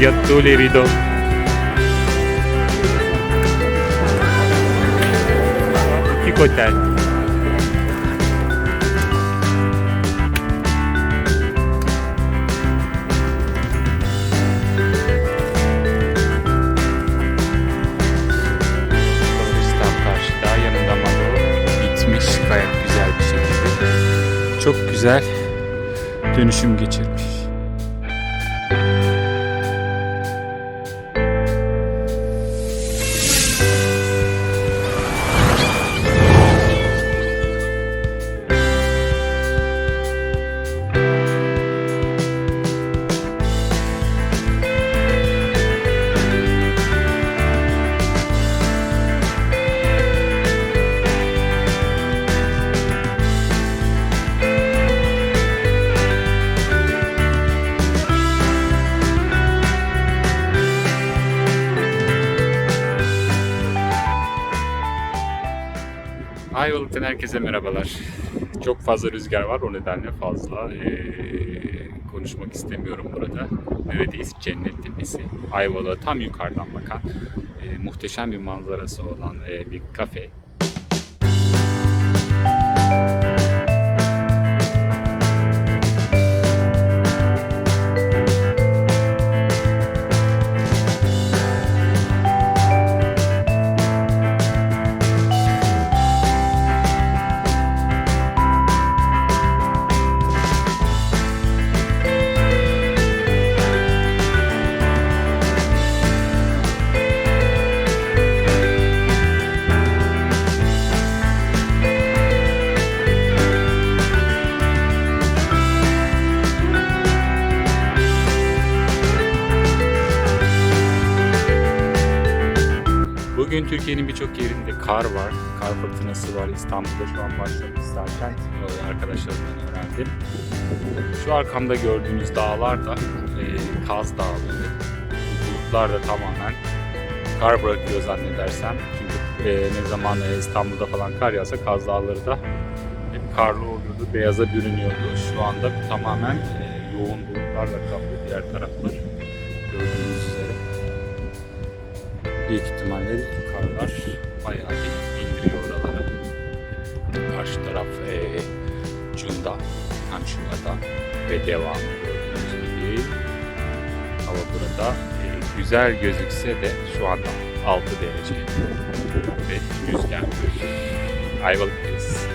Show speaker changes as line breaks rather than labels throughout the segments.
Regatto le rido. Boutique Hôtel. Kıbrıs'tan karşıda yanında Malo bitmiş gayet güzel bir şekilde. Çok güzel dönüşüm geçirmiş. Ayvalık'tan herkese merhabalar. Çok fazla rüzgar var o nedenle fazla eee, konuşmak istemiyorum burada. Neredeyiz? Cennet Tepesi. Ayvalık'a tam yukarıdan bakan eee, muhteşem bir manzarası olan eee, bir kafe. Bugün Türkiye'nin birçok yerinde kar var. Kar fırtınası var. İstanbul'da şu an başlamış zaten. Arkadaşlarımdan öğrendim. Şu arkamda gördüğünüz dağlar da e, Kaz Dağları. Bulutlar da tamamen kar bırakıyor zannedersem. Çünkü e, ne zaman e, İstanbul'da falan kar yağsa Kaz Dağları da hep karlı oluyordu, beyaza bürünüyordu. Şu anda tamamen e, yoğun bulutlarla kaplı diğer taraflar. Gördüğünüz üzere. Büyük ihtimalle karlar bayağı indiriyor oraları. Karşı taraf e, Cunda, Ançua'da ve devam gördüğünüz gibi. Hava burada e, güzel gözükse de şu anda 6 derece ve rüzgar. Ayvalık'tayız.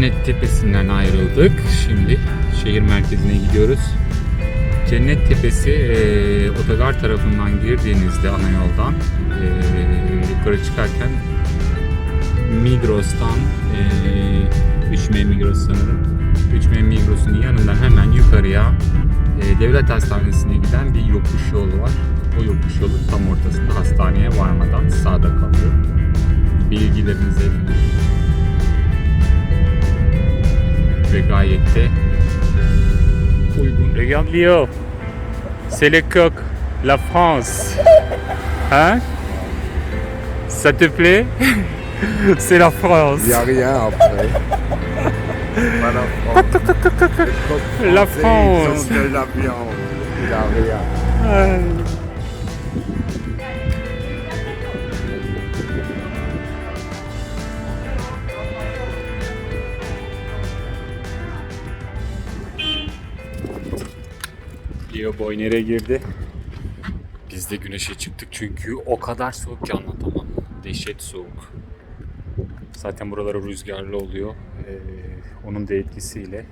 Cennet Tepesi'nden ayrıldık. Şimdi şehir merkezine gidiyoruz. Cennet Tepesi e, otogar tarafından girdiğinizde ana yoldan e, yukarı çıkarken Migros'tan e, 3M Migros sanırım. 3M Migros'un yanından hemen yukarıya e, devlet hastanesine giden bir yokuş yolu var. O yokuş yolun tam ortasında hastaneye varmadan sağda kalıyor. Bilgilerinize ve gayet de uygun. Regarde Lio, c'est le coq, la France. Hein? Ça te plaît? c'est la France.
Il n'y a rien après. Pas la France.
La France.
Ils ont de la viande. Il n'y a rien.
Leo Boyner'e girdi. Biz de güneşe çıktık çünkü o kadar soğuk ki anlatamam. Dehşet soğuk. Zaten buraları rüzgarlı oluyor. Ee, onun da etkisiyle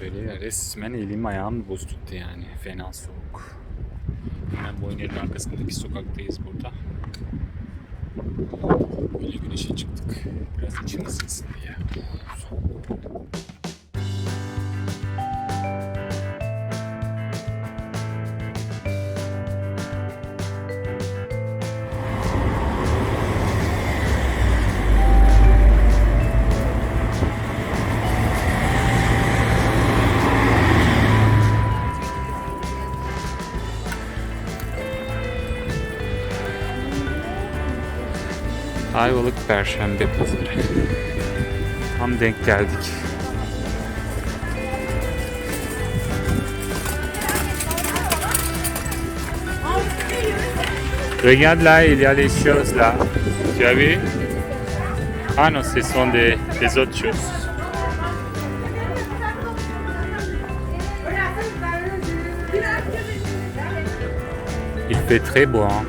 böyle resmen elim ayağım buz tuttu yani. Fena soğuk. Hemen Boyner'in arkasındaki sokaktayız burada. Böyle güneşe çıktık. Biraz içim ısınsın diye. Ayvalık Perşembe Pazarı. Tam denk geldik. Regarde là, il y a les choses là. Tu as vu? Ah non, ce sont des, des autres choses. Il fait très beau, hein.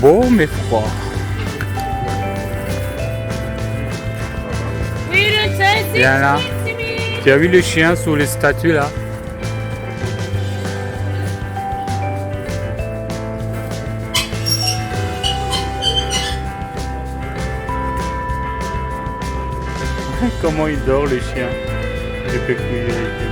Beau mais froid. Viens là. Tu as vu le chien sous les statues là? Comment il dort le chien? Je peux couiller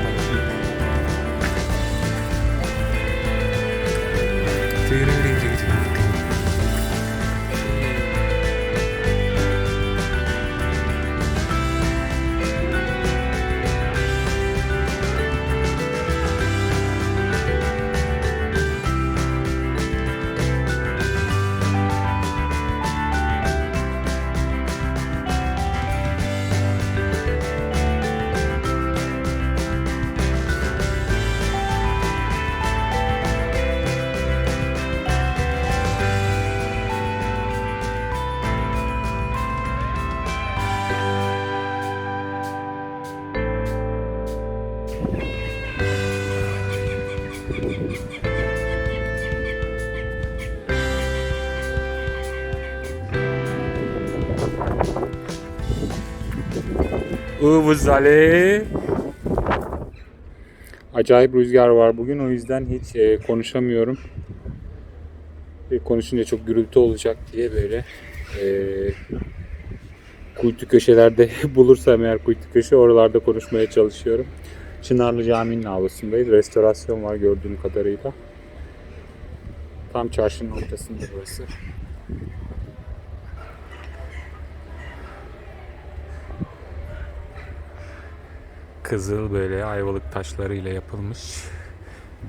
vous allez? Acayip rüzgar var bugün o yüzden hiç e, konuşamıyorum. E, konuşunca çok gürültü olacak diye böyle e, kuytu köşelerde bulursam eğer kuytu köşe oralarda konuşmaya çalışıyorum. Çınarlı Camii'nin avlusundayız. Restorasyon var gördüğüm kadarıyla. Tam çarşının ortasında burası. Kızıl böyle ayvalık taşlarıyla yapılmış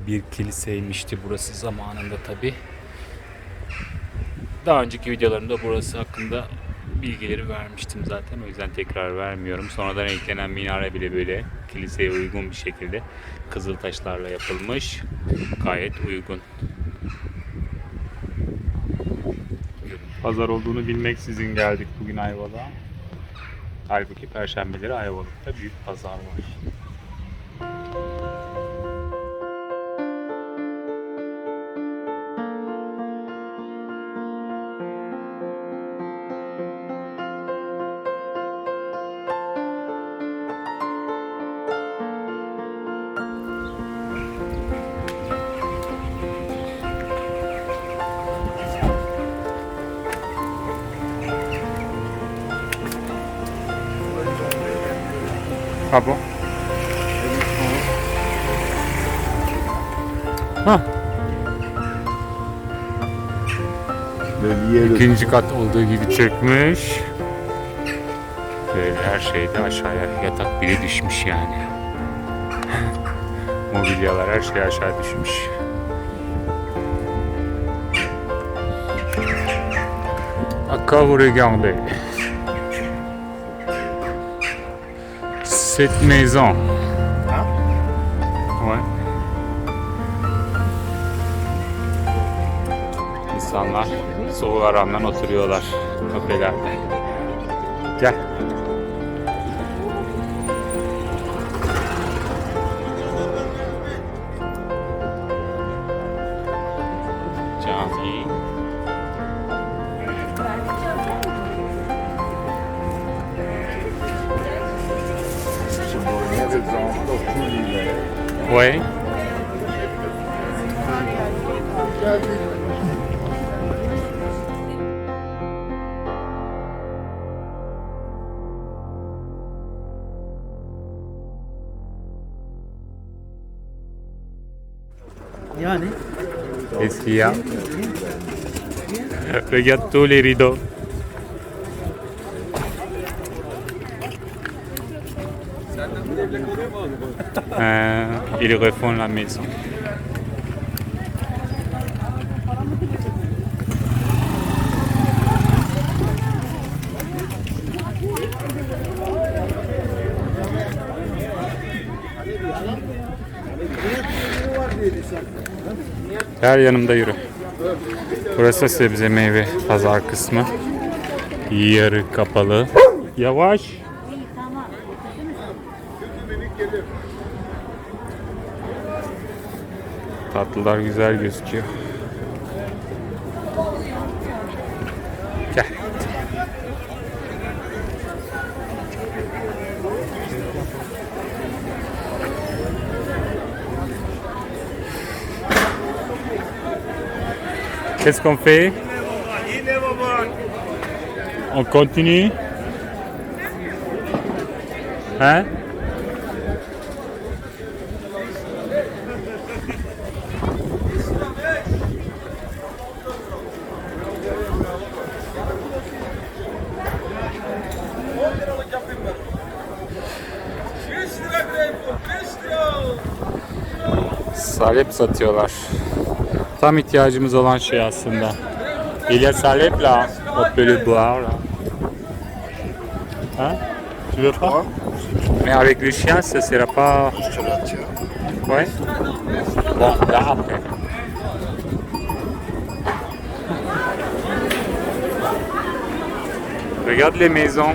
bir kiliseymişti burası zamanında tabi. Daha önceki videolarımda burası hakkında bilgileri vermiştim zaten o yüzden tekrar vermiyorum. Sonradan eklenen minare bile böyle kiliseye uygun bir şekilde kızıl taşlarla yapılmış. Gayet uygun. Pazar olduğunu bilmeksizin geldik bugün Ayvalık'a. Halbuki perşembeleri Ayvalık'ta büyük pazar var. Ah bon Ha,
Le lier le
ikinci kat olduğu gibi çökmüş. Böyle her şeyde aşağıya yatak bile düşmüş yani. Mobilyalar her şey aşağı düşmüş. À vous Cette maison. Ouais. İnsanlar soğuğa rağmen oturuyorlar kafelerde. Gel. Qu'est-ce qu'il y a Regarde tous les rideaux. Euh, ils refont la maison. Her yanımda yürü. Burası sebze meyve pazar kısmı. Yarı kapalı. Yavaş. Tatlılar güzel gözüküyor. Qu'est-ce qu'on fait? On continue? Hein? Salep satıyorlar. Tam ihtiyacımız olan şey aslında. Il y a salep là. On peut le boire là. Hein Tu veux pas? Mais avec le chien, ça sera pas.
Je te la tiens.
Ouais Bon, là après. Regarde les maisons.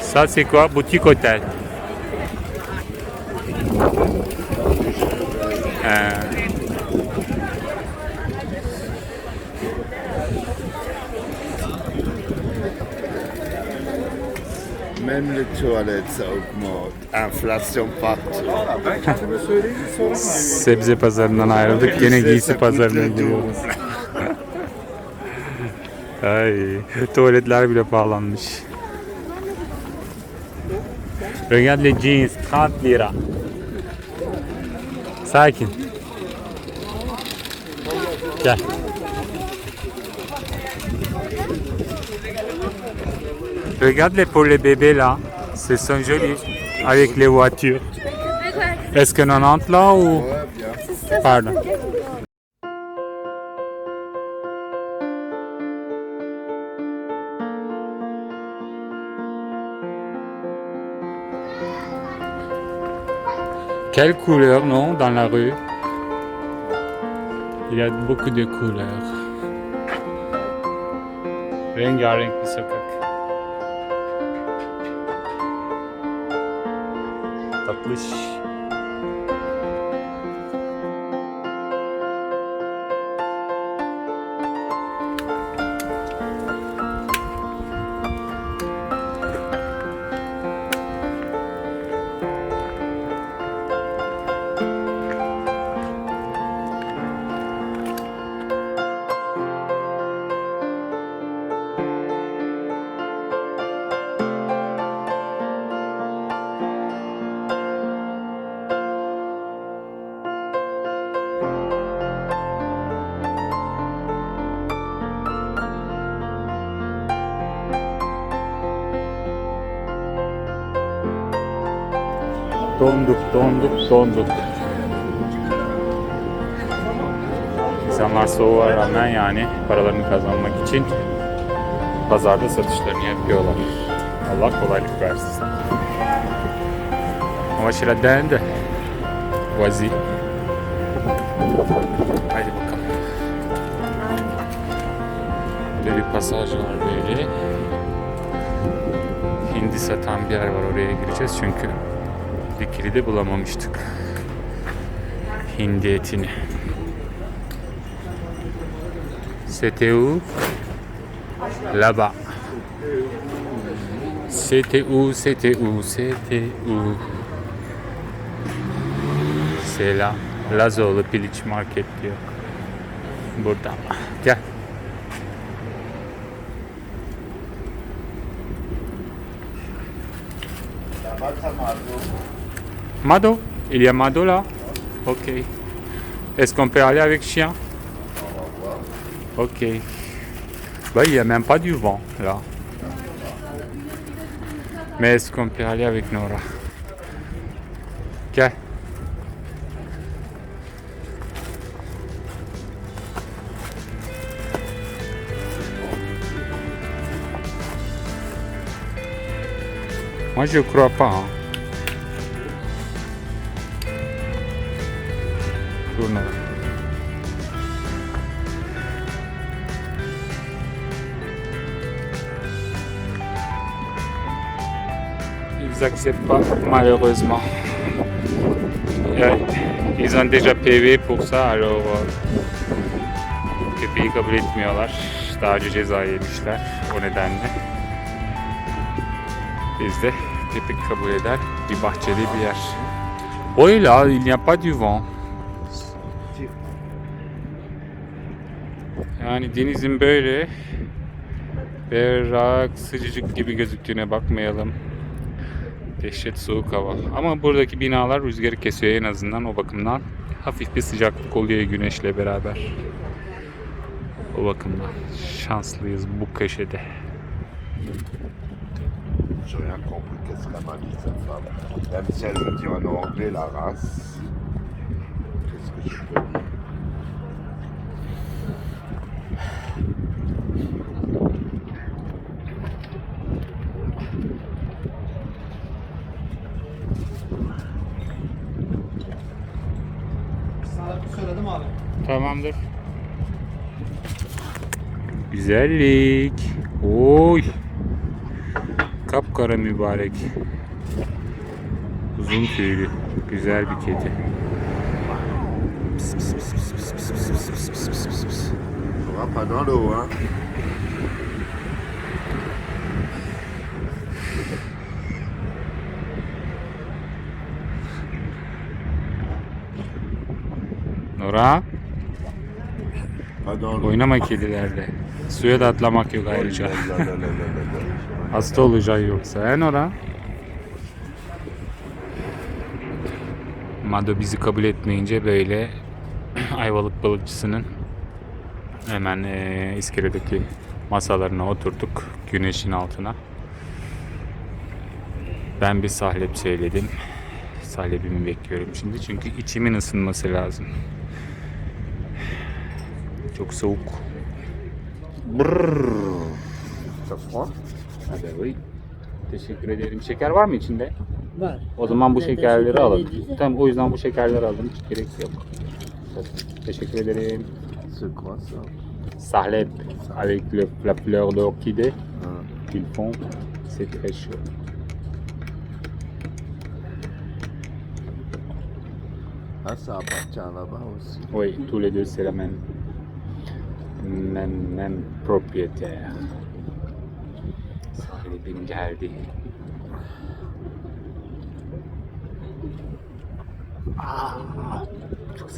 Ça c'est quoi? Boutique hôtel.
Même les toilettes, ça augmente. Inflation partout.
sebze pazarından ayrıldık. Gene giysi pazarına giriyoruz. Ay, tuvaletler bile pahalanmış. Regarde les jeans, 30 lira. Sakin. Gel. Regarde les pour les bébés là. Ce sont jolis. Avec les voitures. Est-ce qu'on en entre là ou... Pardon. Quelle couleur, non, dans la rue? Il y a beaucoup de couleurs. Rengarenk bir sokak. yaklaşır. Donduk, donduk, donduk. İnsanlar soğuğa rağmen yani paralarını kazanmak için pazarda satışlarını yapıyorlar. Allah kolaylık versin. On va chez la dinde. Vas-y. Haydi bakalım. Burada bir pasaj var böyle. Hindi satan bir yer var oraya gireceğiz çünkü şekilde kilidi bulamamıştık. Hindi etini. CTU Laba CTU CTU CTU Selam Lazoğlu Piliç Market diyor. Burada. Gel. Tamam, tamam. Mado? Il y a Mado là? Ok. Est-ce qu'on peut aller avec chien? Ok. Bah, il n'y a même pas du vent là. Mais est-ce qu'on peut aller avec Nora? Gel. Moi je crois pas. hein. Dur Nora. Ils acceptent pas, malheureusement. Ils ont déjà PV pour ça, alors köpeği kabul etmiyorlar. Daha önce ceza yemişler o nedenle. Biz de köpek kabul eder bir bahçeli bir yer. Oui là, il n'y a pas du vent. Yani denizin böyle berrak, sıcacık gibi gözüktüğüne bakmayalım. Dehşet soğuk hava. Ama buradaki binalar rüzgarı kesiyor en azından o bakımdan. Hafif bir sıcaklık oluyor güneşle beraber. O bakımdan şanslıyız bu köşede.
J'ai rien compris qu'est-ce qu'elle m'a dit cette femme. Même si elle me dit en anglais la race. Qu'est-ce que je peux dire
söyledim abi.
Tamamdır. Güzellik. Oy. Kapkara mübarek. Uzun tüylü. Güzel bir kedi.
Up another one.
Nora. Oynama kedilerde. Suya da atlamak yok ayrıca. Hasta olacak yoksa. He Nora? Mado bizi kabul etmeyince böyle Ayvalık balıkçısının hemen eee iskeledeki masalarına oturduk. Güneşin altına. Ben bir sahlep söyledim. Sahlebimi bekliyorum şimdi çünkü içimin ısınması lazım. Çok soğuk.
Froid
Hadi. Teşekkür ederim. Şeker var mı içinde?
Var.
O zaman bu şekerleri
şeker
alalım. Tamam o yüzden bu şekerleri alalım. Hiç gerek yok. Teşekkür ederim.
C'est quoi ça
avec le, la fleur d'orchidée
Hein.
qu'ils font, c'est très chaud.
Ah, ça appartient là-bas aussi.
Oui, tous les deux c'est la même, même, même propriétaire. Sahibim geldi. Aa, çok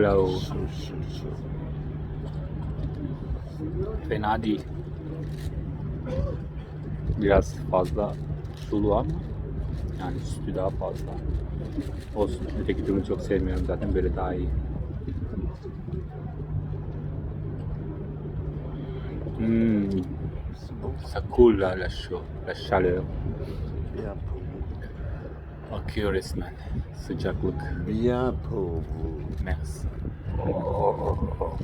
là-haut.
Chaud, chaud, chaud.
Fena değil. Biraz fazla sulu ama yani sütü daha fazla. Olsun. Öteki türlü çok sevmiyorum zaten böyle daha iyi. Hmm, ça coule là, la, chaud, la chaleur.
Bien pour vous.
Akıyor resmen. Sıcaklık.
Biapo. Mers.
Oh.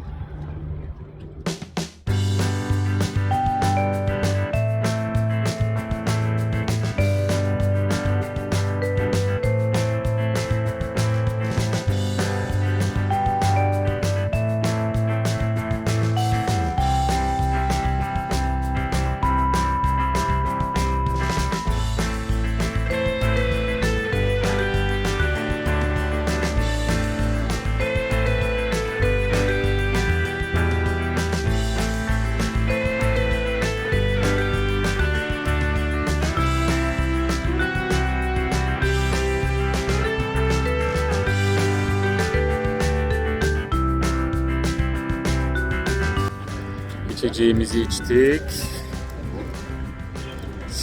İçeceğimizi içtik.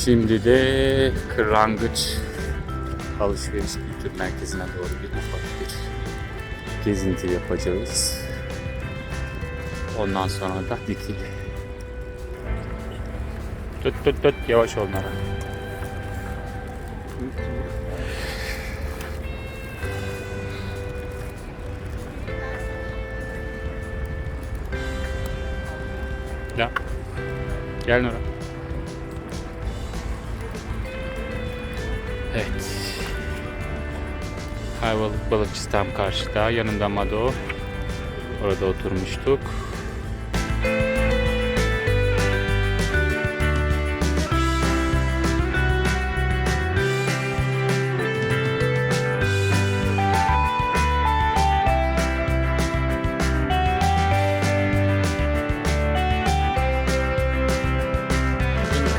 Şimdi de Kırlangıç Alışveriş Kültür Merkezi'ne doğru bir ufak bir gezinti yapacağız. Ondan sonra da Dikili. Tut tut tut yavaş onlara. Ya. Gel Nora. Evet. Ayvalık balıkçısı tam karşıda. Yanında Mado. Orada oturmuştuk.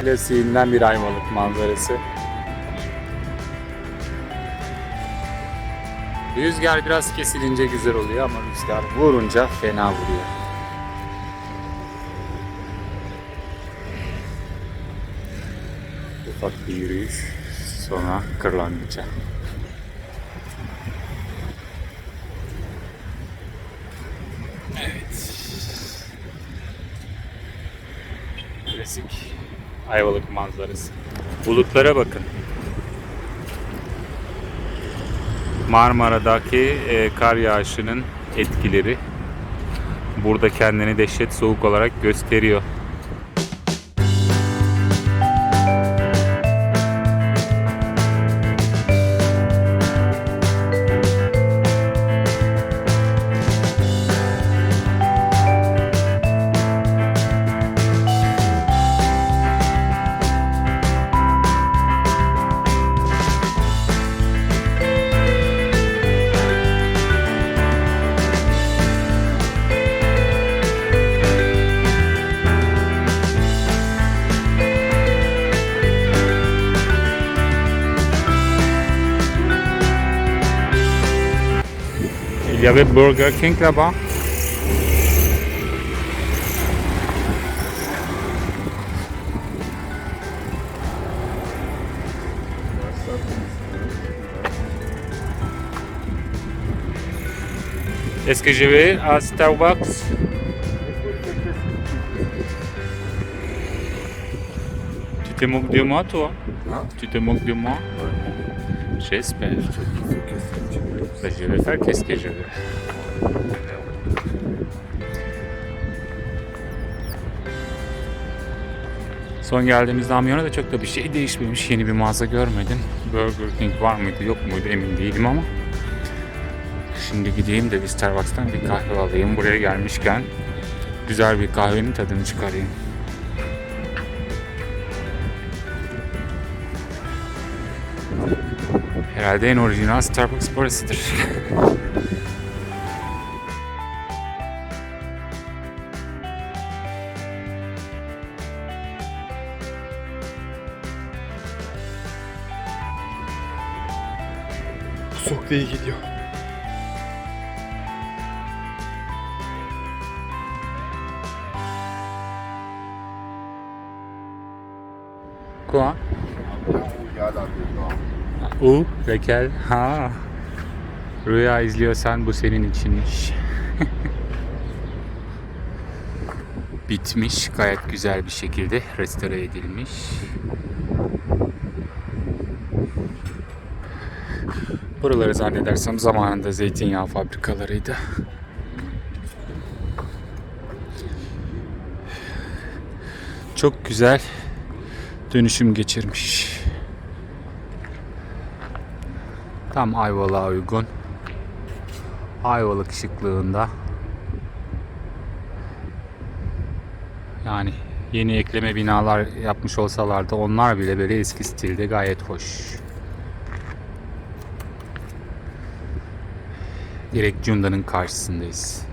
Klasiğinden bir ayvalık manzarası. Rüzgar biraz kesilince güzel oluyor ama rüzgar vurunca fena vuruyor. Ufak bir yürüyüş sonra kırlangıça. Evet. Klasik Ayvalık manzarası. Bulutlara bakın. Marmara'daki e, kar yağışının etkileri burada kendini dehşet soğuk olarak gösteriyor. Y avait Burger King là-bas. Est-ce que je vais à Starbucks? Tu te moques de moi, toi?
Hein?
Tu te moques de moi? J'espère.
Que
je veux. Son geldiğimizden bu yana da çok da bir şey değişmemiş. Yeni bir mağaza görmedim. Burger King var mıydı yok muydu emin değilim ama. Şimdi gideyim de bir Starbucks'tan bir kahve alayım. Buraya gelmişken güzel bir kahvenin tadını çıkarayım. Herhalde en orijinal Starbucks burasıdır.
Çok iyi gidiyor.
Quoi U, lekel. Ha. Rüya izliyorsan bu senin içinmiş. Bitmiş gayet güzel bir şekilde restore edilmiş. Buraları zannedersem zamanında zeytinyağı fabrikalarıydı. Çok güzel dönüşüm geçirmiş. Tam Ayvalık'a uygun. Ayvalık şıklığında. Yani yeni ekleme binalar yapmış olsalar da onlar bile böyle eski stilde gayet hoş. Direkt Cunda'nın karşısındayız.